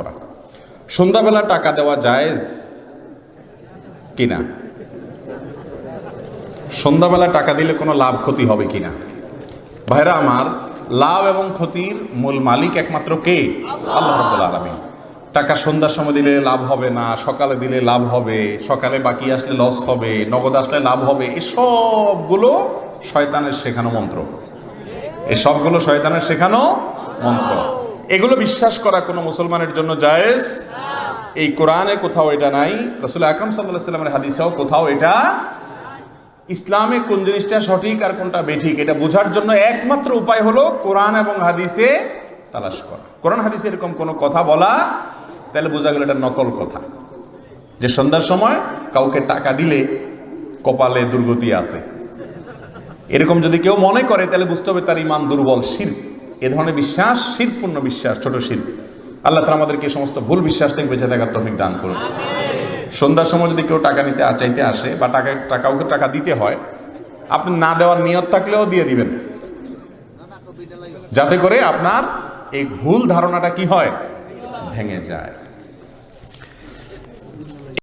করা। সন্ধ্যাবেলা টাকা দেওয়া জায়েজ কিনা? সন্ধ্যাবেলা টাকা দিলে কোনো লাভ ক্ষতি হবে কিনা? ভাইরা আমার, লাভ এবং ক্ষতির মূল মালিক একমাত্র কে? আল্লাহ আলামিন। টাকা সন্ধ্যার সময় দিলে লাভ হবে না, সকালে দিলে লাভ হবে, সকালে বাকি আসলে লস হবে, নগদ আসলে লাভ হবে, এসবগুলো শয়তানের শেখানো মন্ত্র। এসবগুলো শয়তানের শেখানো মন্ত্র। এগুলো বিশ্বাস করা কোনো মুসলমানের জন্য জায়েজ? এই কোরআনে কোথাও এটা নাই। রসুল আকরম সাল্লাহ সাল্লামের হাদিসেও কোথাও এটা ইসলামে কোন জিনিসটা সঠিক আর কোনটা বেঠিক, এটা বোঝার জন্য একমাত্র উপায় হলো কোরআন এবং হাদিসে তালাশ করা। কোরআন হাদিসে এরকম কোনো কথা বলা, তাহলে বোঝা গেল এটা নকল কথা। যে সন্ধ্যার সময় কাউকে টাকা দিলে কপালে দুর্গতি আছে। এরকম যদি কেউ মনে করে, তাহলে বুঝতে হবে তার ইমান দুর্বল শির এ ধরনের বিশ্বাস, শিরপূর্ণ বিশ্বাস, ছোট শির আল্লাহ তালা আমাদেরকে সমস্ত ভুল বিশ্বাস থেকে বেঁচে থাকার তফিক দান করুন। সন্ধ্যার সময় যদি কেউ টাকা নিতে চাইতে আসে বা টাকা কাউকে টাকা দিতে হয়, আপনি না দেওয়ার নিয়ত থাকলেও দিয়ে দিবেন। যাতে করে আপনার এই ভুল ধারণাটা কি হয়? ভেঙে যায়।